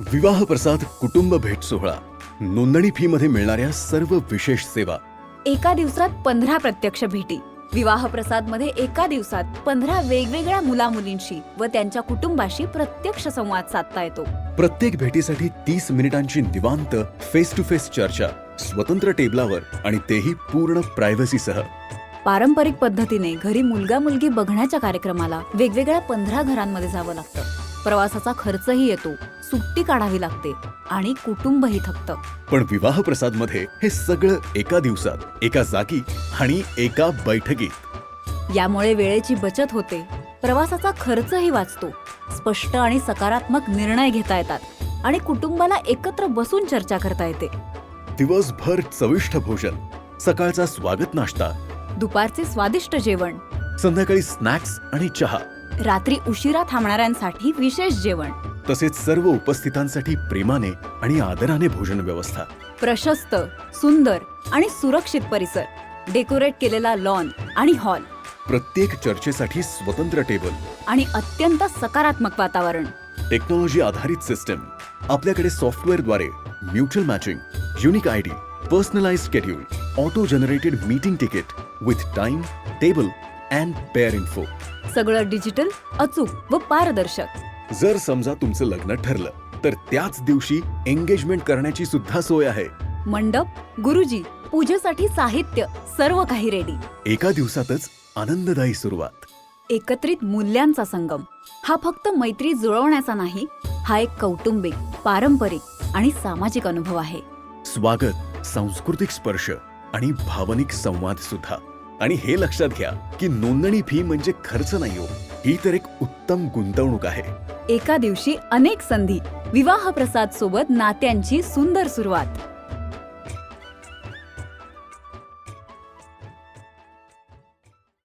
विवाह प्रसाद कुटुंब भेट सोहळा. नोंदणी फी मध्ये मिळणाऱ्या सर्व विशेष सेवा. एका दिवसात पंधरा प्रत्यक्ष भेटी. विवाह प्रसादमध्ये एका दिवसात पंधरा वेगवेगळ्या मुला मुलींशी व त्यांच्या कुटुंबाशी प्रत्यक्ष संवाद साधता येतो. प्रत्येक भेटीसाठी तीस मिनिटांची निवांत फेस टू फेस चर्चा स्वतंत्र टेबलावर आणि तेही पूर्ण प्रायव्हसीसह पारंपरिक पद्धतीने घरी मुलगा मुलगी बघण्याच्या कार्यक्रमाला वेगवेगळ्या पंधरा घरांमध्ये जावं लागतं. प्रवासाचा खर्चही येतो. सुट्टी काढावी लागते आणि कुटुंबही थकतं. पण विवाह प्रसादमध्ये हे सगळं एका दिवसात एका जागी आणि एका बैठकीत. यामुळे वेळेची बचत होते. प्रवासाचा खर्चही वाचतो. स्पष्ट आणि सकारात्मक निर्णय घेता येतात आणि कुटुंबाला एकत्र बसून चर्चा करता येते. दिवसभर चविष्ट भोजन सकाळचा स्वागत नाश्ता. दुपारचे स्वादिष्ट जेवण. संध्याकाळी स्नॅक्स आणि चहा. रात्री उशिरा थांबणाऱ्यांसाठी विशेष जेवण. तसेच सर्व उपस्थितांसाठी प्रेमाने आणि आदराने भोजन व्यवस्था. प्रशस्त सुंदर आणि सुरक्षित परिसर. डेकोरेट केलेला लॉन आणि हॉल प्रत्येक चर्चेसाठी स्वतंत्र टेबल आणि अत्यंत सकारात्मक वातावरण. टेक्नॉलॉजी आधारित सिस्टम आपल्याकडे सॉफ्टवेअरद्वारे mutual matching unique I D personalise auto generated meeting ticket with time table and pair info सगळं डिजिटल अचूक व पारदर्शक. जर समजा तुमचं लग्न ठरलं तर त्याच दिवशी एंगेजमेंट करण्याची सुद्धा सोय आहे. मंडप गुरुजी पूजेसाठी साहित्य सर्व काही रेडी एका दिवसातच आनंददायी सुरुवात. एकत्रित मूल्यांचा संगम. हा फक्त मैत्री जुळवण्याचा नाही हा एक कौटुंबिक पारंपरिक आणि सामाजिक अनुभव आहे. स्वागत सांस्कृतिक स्पर्श आणि भावनिक संवाद सुद्धा. आणि हे लक्षात घ्या की नोंदणी फी म्हणजे खर्च नाही हो. ही तर एक उत्तम गुंतवणूक आहे. एका दिवशी अनेक संधी विवाह प्रसाद सोबत नात्यांची सुंदर सुरुवात.